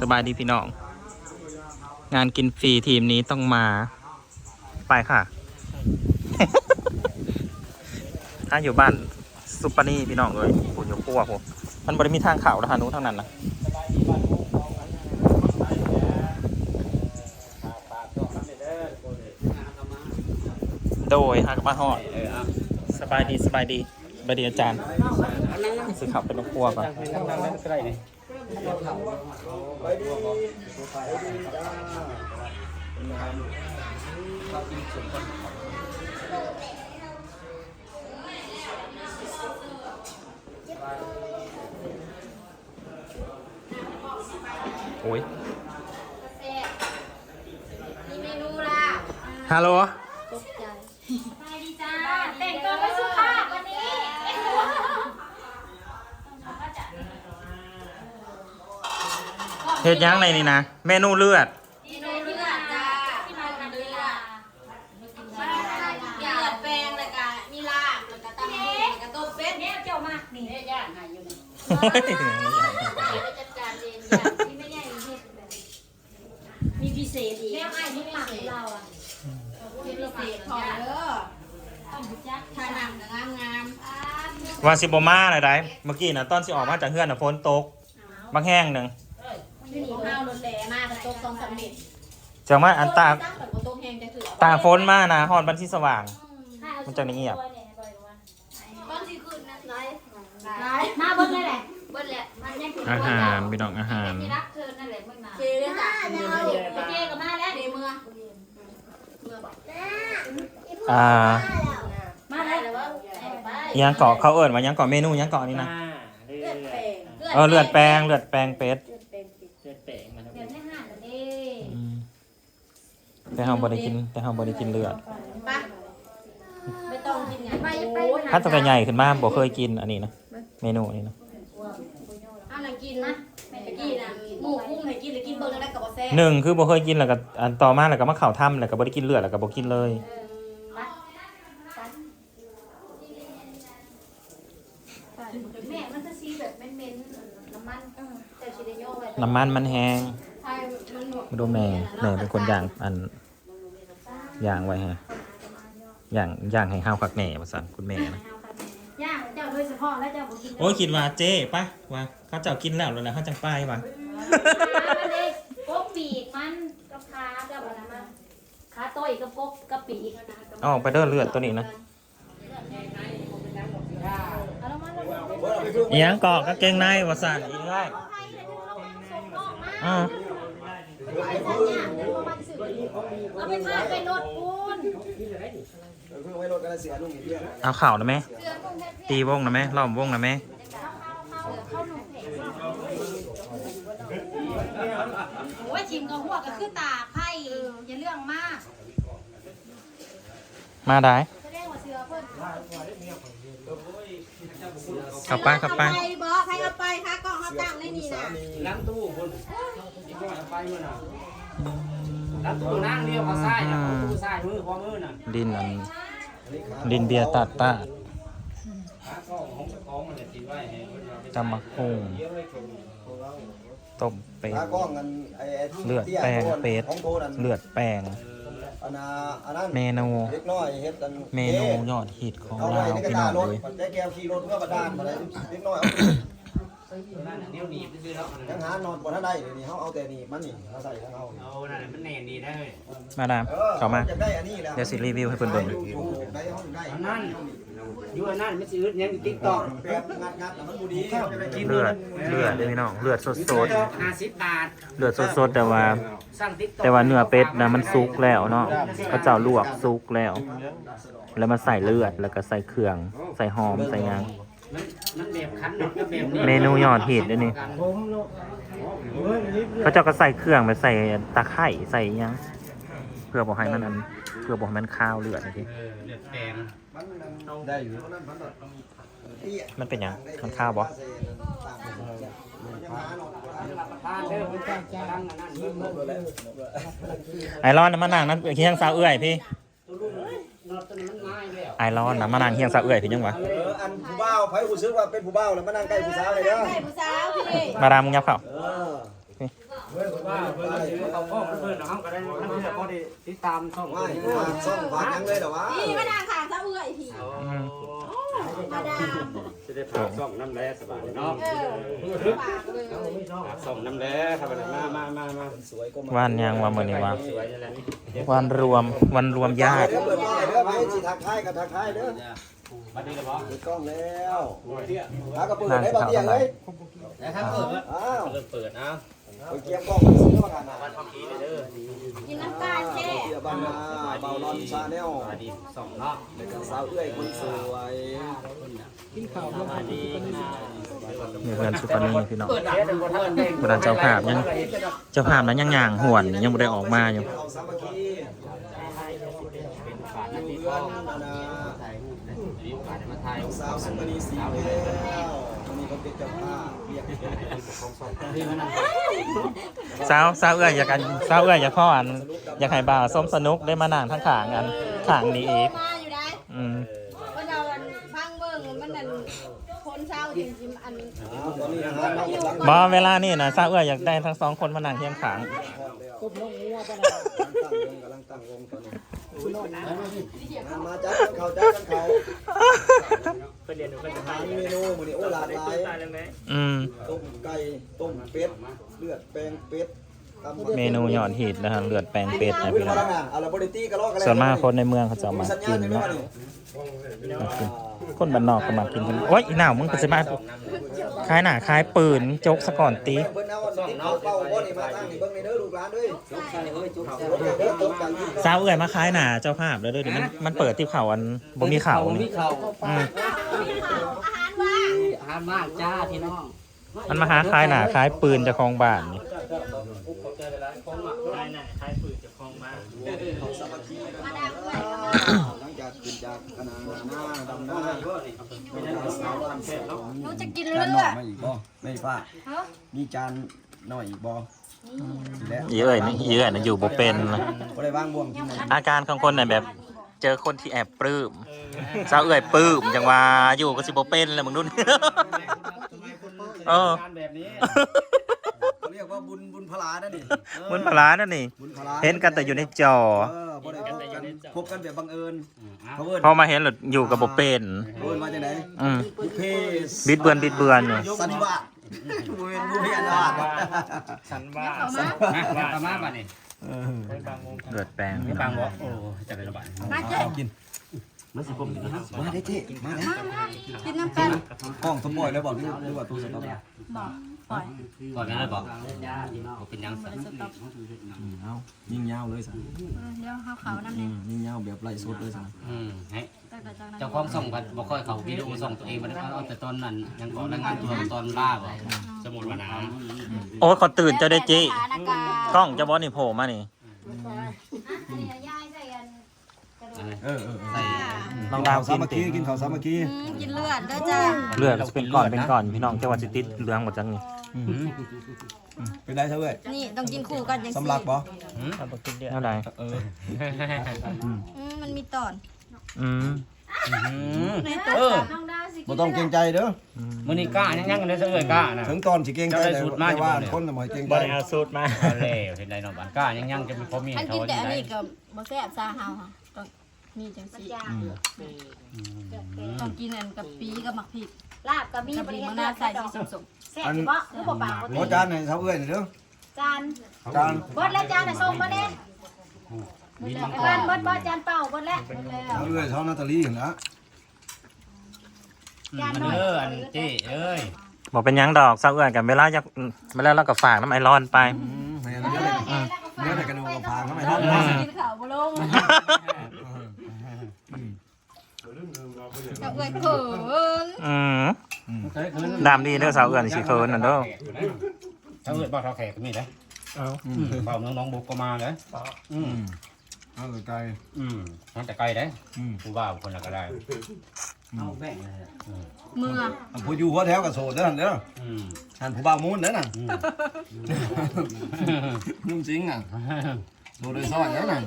สบายดีพี่น้อง งานกินฟรีทีมนี้ต้องมา ไปค่ะ ถ้าอยู่บ้านซุปเปอร์นี่พี่น้องเลยผมอยู่ขั้วผมมันบริมีทางเข่าทางนู้นทางนั้นนะโดยหากมาหอดสบายดีสบายดีสบายดีอาจารย์ซื้อขับเป็นครัวก่อน โอ้ยมีเมนูล่ะฮัลโหล ฮ็ดยังในนี่นะเมนูเลือดเมนูเลือดจ้าที่มาทำเลือดมีเลือดแปลงแล้วก็มีลาบแล้วก็ตำหูแล้วก็ต้มเป็ดเนี่ยเจ้ามากนี่เนี่ยย่างหายอยู่นี่จัดการเองอย่างที่ไม่ใหญ่เฮ็ดแบบมีพิเศษอีกแม่ไอ้ที่หมักเราอะมีพิเศษพอเด้อต้องจักทานังงามงามวาซิโบมาอะไรได้เมื่อกี้นะตอนสิออกมาจากเฮือนนะฝนตกบางแห้งหนึ่ง ที่นี่ข้าวรถแหล่มากกระตกสองสามเม็ดจังว่าอันตากตั้งแต่กระตกแห้งจะถือตากฝนมานะฮอดบันที่สว่าง มันจะเงียบต้นที่ขึ้นนะไลฟ์ไลฟ์มาเบิ้งเลยแหละเบิ้ลแหละมันยังถึงอาหารพี่น้องอาหารที่รักเธอนั่นแหละเมื่อนาเจเลยจ้ะไปเจกับมาแล้วเจเมื่อเมื่อบอกอ่ามาแล้วแต่ว่าไปอิหยังเกาะเขาเอิญมายังเกาะเมนูอิหยังเกาะนี่นะเลือดแปลงเออเลือดแปลงเลือดแปลงเป็ดเลือดแปลงติด เดี๋ยวให้ห่านกันดิ อืม แต่เฮาบ่ได้กิน แต่เฮาบ่ได้กินเลือดปะไม่ต้องกินไงไปไปถ้าตัวใหญ่ขึ้นมาบ่เคยกินอันนี้นะเมนูนี้นะอันนั้นกินนะไม่กินนะหมูกุ้งให้กินหรือกินเบิ้งได้กับบ่แซ่หนึ่งคือบ่เคยกินแล้วก็อันต่อมาแล้วก็มาเข่าถ้ำแล้วก็บ่ได้กินเลือดแล้วก็บ่กินเลยแม่มันจะซีแบบเม้นๆน้ำมันแต่ชีเดโยไว้น้ำมันมันแห้งใช่มันหมดมาดูแม่แม่เป็นคนย่างอัน ย่างไว้ฮะย่างย่างให้ข้าวคักแหน่ว่าซั่นคุณแม่นะย่างเจ้าโดยเฉพาะแล้วเจ้าบอกกินโอ้ยคิดว่าเจ๊ไปว่าเขาเจ้ากินแล้วแล้วนะเขาจังไปว่ะมาเลยกบปีกมันกับขาเจ้าบอกนะมันขาโต้ยกับกบกับปีกเอาออกไปเด้อเลือดตัวนี้นะเอาแล้วมันแล้วอีหยังเกาะกางเกงในว่าซั่นอีกได้อ่า เอาไปพาไปรถปูนเพิ่งไว้รถกันเสียลุงอีกเรื่องเอาเข่านะแม่ตีวงนะแม่ล้อมวงนะแม่โอ้ยชิมกับหัวก็คือตาไพ่อย่าเรื่องมาก มาได้แสดงว่าเสือเพิ่นขับไปขับไปไปบอใครเอาไปคะก ล้องเขาตั้งในนี่นะล้างตู้คนอีกหน่อยเอาไปเมื่อน่ะล้างตู้นั่งเดียวเขาซ้ายนะเขาตู้ซ้ายมือขวามือน่ะดินอันดินเบียร์ตัดตาดขาก็ของเจ้าของมันเนี่ยติดไว้ให้เพิ่นเอาไปจำมักหุ่งเดี๋ยวไว้คนต้มเป็ดตากล้องกันไอ้ไอ้ที่เลือดที่แป้งไอ้เป็ดของโตนั่นเลือดแปลง อันน่ะอันนั้นเมนู เล็กน้อยเฮ็ดกันเมนูยอดฮิตของเอาเราไว้ในกระพี่ดาน้อษงรถเลยได้แก้วขี่รถเพื่อประดานมาเลยเล็กน้อยเอา นั่นน่ะนิ้วหนีบไปซื้อแล้วมันยังน่ะหานอนบ่ทันได้เดี๋ยวนี้เฮาเอาแต่นี่มันนี่เราใส่ทั้งเอานี่เอานั่นน่ะมันแน่นดีได้เลยมาดามเออเข้ามาอยากได้อันนี้แหละเดี๋ยวสิรีวิวให้เพิ่นเบิ่งอยู่อยู่ได้ห้องได้อันนั้นอยู่อันนั้นมันสิอึดยังติ๊กต็อกแบบงัดๆแล้วมันบ่ดีเขาจะไปกินเลือดเลือดเด้อพี่น้องเลือดสติ๊กดต็อกห้าสิบบาทๆเลือดสดๆแต่ว่าสร้างติ๊กต็อกแต่ว่าเนื้อเป็ดนะมันสุกแล้วเนาะเขาเจ้าลวกสุกแล้ว แล้วมาใส่เลือดแล้วก็ใส่เครื่อง ใส่หอมใส่หยัง มันมันแบบคันหนกกับแบบนี้เมนูยอดฮิตด้วยนี่เขาเจ้าก็ใส่เครื่องไปใส่ตะไคร้ใส่หยังเพื่อบอกให้มันอันเพื่อบอกให้มันข้าวเลือดนะพี่เออเลือดแดงได้อยู่มันเป็นหยังมันข้าวบ่รับประทานเด้อมันตั้งอันนั้นเบิ่งเบิ่งไอรอนน่ะมานั่งนั่นเฮียงสาวเอื้อยพี่ตัวลูกนอนตัวนี้มันง่ายแล้วไอรอนนะมานั่งเฮียงสาวเอื้อยพี่ยังวะ เอออันผู้บ่าว ไผรู้สึกว่าเป็นผู้บ่าวแล้วมานั่งใกล้ผู้สาวเลยเด้อใช่ผู้สาวพี่มาดามมึงยับเข้าเออว่าเพิ่นเอาชื่อเขาพ่อเพิ่นเอาก็ได้นั่นคือพอดีติดตามช่องไม่มาซ่องฝากยังเลยเหรอวะพี่มานั่งข้างซะเอื่อยพี่มาดามจะได้ฝากช่องน้ำแร่สบายเนาะเออฝากเลยฝากช่องน้ำแร่ครับมามามามาสวยก็วันยังว่ามื้อนี้ว่าสวยนั่นแหละนี่วันรวมวันรวมญาติเดี๋ยวเปิดมาเด้อไปสิทักทายกับทักทายเด้อ มาดีแล้วบ่มีกล้องแล้วหากระเปิดได้บ่เตียงเลยแล้วถ้าเปิดแล้วอ้าวเริ่มเปิดนะไปเกียร์กล้องซื้อมากันนะวันพักนี้เด้อกินน้ำตาลแช่เกียร์บ้านนาเบาลอนชาแนลสวัสดีสองเนาะแล้วก็สาวเอื้อยคนสวยสวัสดีนี่เพื่อนสุปนีพี่น้องเปิดเด้อบ่ทันเด้บรรดาเจ้าภาพยังเจ้าภาพนั้นยังย่างหวนยังบ่ได้ออกมาอยู่ เอาสามัคคีเป็นฝาอนาทียู่ก็เรือนนานามีโอกาสมาถ่ายสาวสุมณีสีแก้ววันนี้ก็เป็นเจ้าภาพเรียกที่มันนั่งสาวสาวเอื้อยอยากกันสาวเอื้อยอยากพ่ออัน อยากให้บ่าวส้มสนุกได้มานั่งทั้งขางกันขางนี้อีกมาอยู่ได้อืมก็เราอันฟังเบิ่งมันนั่นคนเศร้าจริงๆอันอ้าวตอนนี้นะฮะเรากำลังบ่เวลานี่นะสาวเอื้อยอยากได้ทั้งสองคนมานั่งเทียงขางกำลังตั้งวงกำลังตั้งวงตอนนี้ มาจัดกันเขาจัดกันเขาเพิ่นเรียนอยู่เพิ่นจะทาถ่ายนเมนูมื้อนี้โอ้หลากหลายอืม ต้มไก่ ต้มเป็ด เลือดแปลงเป็ด เมนูยอดฮิตนะฮะเลือดแปลงเป็ดนะพี่น้องอะไรนะอะไรบริตี้กระลอกกันส่วนมากคนในเมืองเขาจะเอามากินเนาะมากินคนบ้านนอกก็มากินกันโอ๊ยอีหนาวมึงก็จะมาคล้ายหน้าคล้ายปืนโจกซะก่อนตีเพิ่นเอาติดเขาเป้าบ่นี่มาตั้งนี่เบิ่งในเด้อลูกหลานเด้ยจุกใส่เฮ้ยจุกใส่รถเด้อตกใจสาวเอื้อยมาคล้ายหน้าเจ้าภาพแล้วเด้วยดิมันมันเปิดที่เขาอันบ่มีเขามีนี่เข่าอืมอาหารว่างจ้าพี่น้อง มันมาหาคลายหนาคลายปืนจะคลองบ้านนี่ได้น่ะใช้ปืนจะคลองมาหลังจากขึ้นจากคณะหน้าดำหน้าไม่ได้สาวบ้านแซ่บเนาะหนูจะกินจานเลืหน่ออดมาอีกบ่ไม่ป้ามีจานหน่อยอีกบ่แล้วอีเอ้ยนี่อีเอ้ยน่ะอยู่บ่เป็นนะบ่ได้วางบ่วงกินมันอาการของคนน่ะแบบ เจอคนที่แอบปลื้มสาวเอื้อยปลื้มจังว่าอยู่ก็สิบ่เป็นเลยมึงดู เออ การแบบนี้เขาเรียกว่าบุญบุญพลานั่นนี่เหมือนปลาร้านั่นนี่ บุญพลาเห็นกันแต่อยู่ในจอ เออบ่ได้พบกันพบกันแบบบังเอิญเขาเอิ้นพอมาเห็นหลุดอยู่กับบ่เป็นเอิ้นมาจากไหนอืมบุพเพบิดเบือนบิดเบือนอยู่สันนิวาสบุญบุญเพียรวาสฉันว่าว่าประมาณบัดนี้เลือดแปลงไม่บางบ่โอ้จะได้ระบายมาเจ๊กิน มันสิผมนะมาได้เท่มาได้กินน้ำกันกล้องสมบูรณ์แล้วบอกหรือว่าตู้สต๊อกบอกปล่อยก่อนนั้นเลยบอกเป็นยังสันเอายิงยาวเลยสิเดี๋ยวเขาเขาน้ำเนี่ยยิงยาวแบบไล่สดเลยสิอืมให้ตั้งแต่จากนั้นเจ้าของส่งกันบ่ค่อยเขาวิดีโอส่งตัวเองมันเอาแต่ตอนนั้นยังก่อนรายงานตัวตอนล่าบ่สมุดวันน้โอ้ยเขาตื่นเจ้าได้จิสถานการณ์กล้องเจะบอสนี่โผล่มานี่ำเออเออใส่ น้องดาวสากินมัคติคีกินข้าวสามัคคีอืมกินเลือดด้วยจ้าเลือดเป็นก่อนเป็นก่อนพี่น้องเจ้าว่าสิติดเหลืองหมดจังนี่เป็นไรเท่าไหร่นี่ต้องกินคู่กันอย่างสำลักบ่เท่าไหร่เอออืมมันมีตอนอืมในตัวเออน้องดาวสิบ่ต้องเกรงใจเด้อมื้อนี้กล้ายังยังกันได้เอ้ยกล้านะ ถึงตอนสิเกรงใจเจ้าได้แต่สูตรมาแต่ว่าอยู่บ่เนี่ยคนน่ะบ่ให้เกรงบใจอลเอาสูตรมา เอาแล้วเห็นได้เนาะบ้านกล้ายังยังจะมีพอมีอันเขากินอแต่ยู่อันได้นี้ก็บ่แซ่บซาเฮาค่ะ ต้องมีจังซี่ต้องกินอันกับปีกับหมักพริกลาบกับมีกับบปีริมักานรน่าใส่ใส่สีสีสส้มมแซ่บบ่คือบ่ปากหมอจานให้เท่าเอ้ยนี่เด้อจานจานเบิดแล้วจานน่ะส่งมาเด้มีมังกบ้านรเบิดบ่จานเปล่าเบิดแล้ว เท่าเอ้ยเท่านาตาลีเห็นละมันเด้ออันเจ้เอ้ยบอกเป็นหยังดอกเศร้าเอื้อนกันเวลาอยากเวลาเรากับฝากน้ำไอร้อนไปอืมแม่นเนื้อได้เนื้อได้กันเอาพางเข้าไปเนาะกินข้าวบ่ลงกับเอ้ยเขิน อืม เค ยคืนดามดีเด้อสาวเอื้อนสิเคินน่ะเด้อถ้าเอ้ยบ่เท่าแขกก็มีเด้เอาอืมเฝ้าน้องน้องบุกก็มาเด้อืมเอาไกลอืมมันแต่ไกลเด้อืมผู้บ่าวคนละก็ได้เอาแบ่งเลยมือผู้อยู่หัวแถวกับโสดเด้อเด้ออืมหันผู้บ่าวมูนเด้อน่ะนุ่มจริงอะโสดเลยซ้อนแล้วน่ะ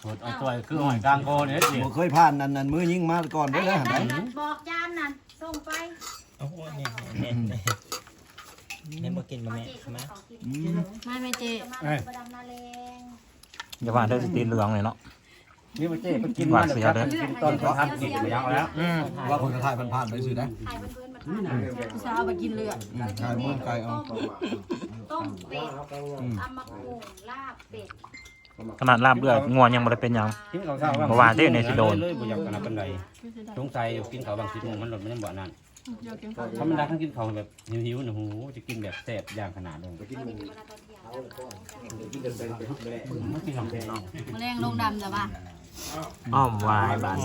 โดเอาตัวคือหอยกลางโกเนี่ยสิบ่เคยผ่านนั่นนั่นมือยิงมาก่อนเด้อนะบอกจานนั่นส่งไป นี่มากินมาแม่มาไม่ไม่เจประดำนาแรงอย่าว่าเด้อสิตีเหลืองเลยเนาะ นี่มันเจ๊มันกินมันเดี๋ยวกินตอนเขาทำกินไปยังแล้วอืมว่าคนกระทายผ่านๆไปสิได้ถ่ายเพื่อนๆมาทานสาวไปกินเลือดขายมือไก่เอาต้มเป็ดตำมะกรูดลาบเป็ดขนาดลาบเลือดงัวยังบ่ได้เป็นหยัง กินเขาเศร้าเมื่อวานที่อยู่ในสิโดน เลยบ่อยากกันเป็นไรสงสัยกินเขาบางสิบโมงมันหลดมันยังบ่นั่น ถ้ามันได้ทั้งกินเขาแบบหิวๆนะหูจะกินแบบแซ่บอย่างขนาดเลยไม่กินลำแพงมะเร็งลงดำจ้ะป่ะอ้อมวายบาท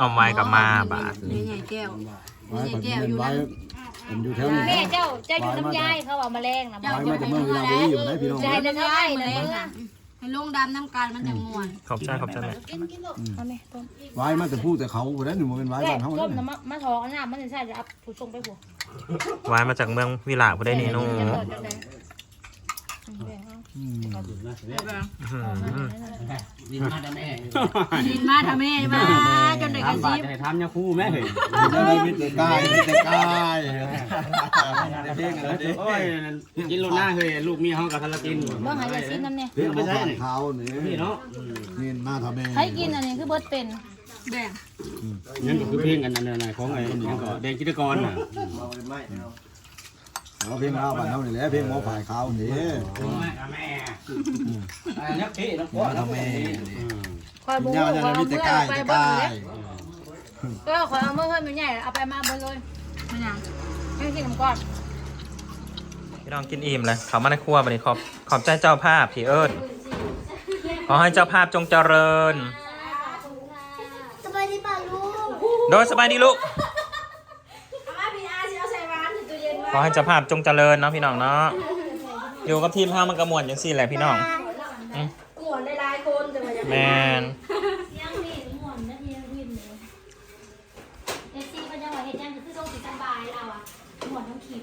อ้อมวายกับมาบาทมีใหญ่แก้วไว้ผมเป็นไว้ผมอยู่แถวนี้แม่เจ้าเจ้าอยู่น้ำยายเขาเอามาแรงนะไว้มาแต่เมื่อเวลานี้อยู่นะพี่น้องใจจะเท่าไหร่เลย ให้ลงดำน้ำกันมันจะม่วนขอบใจขอบใจแม่เอาไหมต้มไว้มาแต่พูดแต่เขาคนนั้นหนึ่งมันเป็นไว้แม่บ้านเขาต้มน้ำมะทองน้ำมันจะใช่จะเอาผู้ชงไปหัววายมาจากเมืองวิลาผู้ได้นี่นู่จะเปิดจะได้อื้อหือดินมาแม่ดินมาทำแม่มาจนได้กระทำบาซิดบจะให้ทำยาคู่แม่เฮ้ยจะได้มิตรกายมิตรกายโอ้ยกินโลหน้าเฮ้ยลูกเมียเขากับทะเลกินเมื่อหายจะซิ้นน้ำเนี่ยเรื่องของเขาเนี่ยนี่เนาะนี่มาทำเองให้กินอันนี้คือเบิดเป็นแบ่งนั่นก็คือเพลงกันนั่นของไอ้นี่ก็แดงกิจกรน่ะ เราเพียงเราบ้านเขานี่แหละเพียงหมอฝ่ายเขานี่แม่นักพี่นักมาทำเองคอยบุ้งย่าจะคอยมิเมื่อกายไปมิตรเบิ้กาลยก็คอยเอาเมื่อเฮ้ยมันใหญ่เอาไปมาบิ้ลเลยไม่ยังให้กินก่อนพี่น้องกินอิ่มเลยเขามาในครัวบันนี้ขอบขอบใจเจ้าภาพพี่เอิญขอให้เจ้าภาพจงเจริญสบายดีป่ะลูกโดยสบายดีลูก อามาพี่อาชิเอาใส่ร้านถึงตู้เย็น ข อให้เจ้าภาพจงเจริญเนาะพี่น้องเนาะอยู่กับทีมพามันกระมวลอย่างสี่แหละพี่น้องอืมกวนหลายๆคนจะมาอย่างแมนยังมีหมุนนะทีวินเลยเอซี่ก็ยังว่าเห็นยังคือส่งสีสบายเราอะหมุนทั้งขีด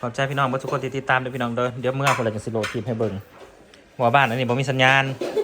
ขอบใจพี่น้องเบ่ทุกคนที่ติดตามด้วยพี่น้องเด้อเดี๋ยวเมื่อคนละจะสิโหลดคลิปให้เบิ่งหัวบ้านอันนี้บ่มีสัญญาณโหลดโลด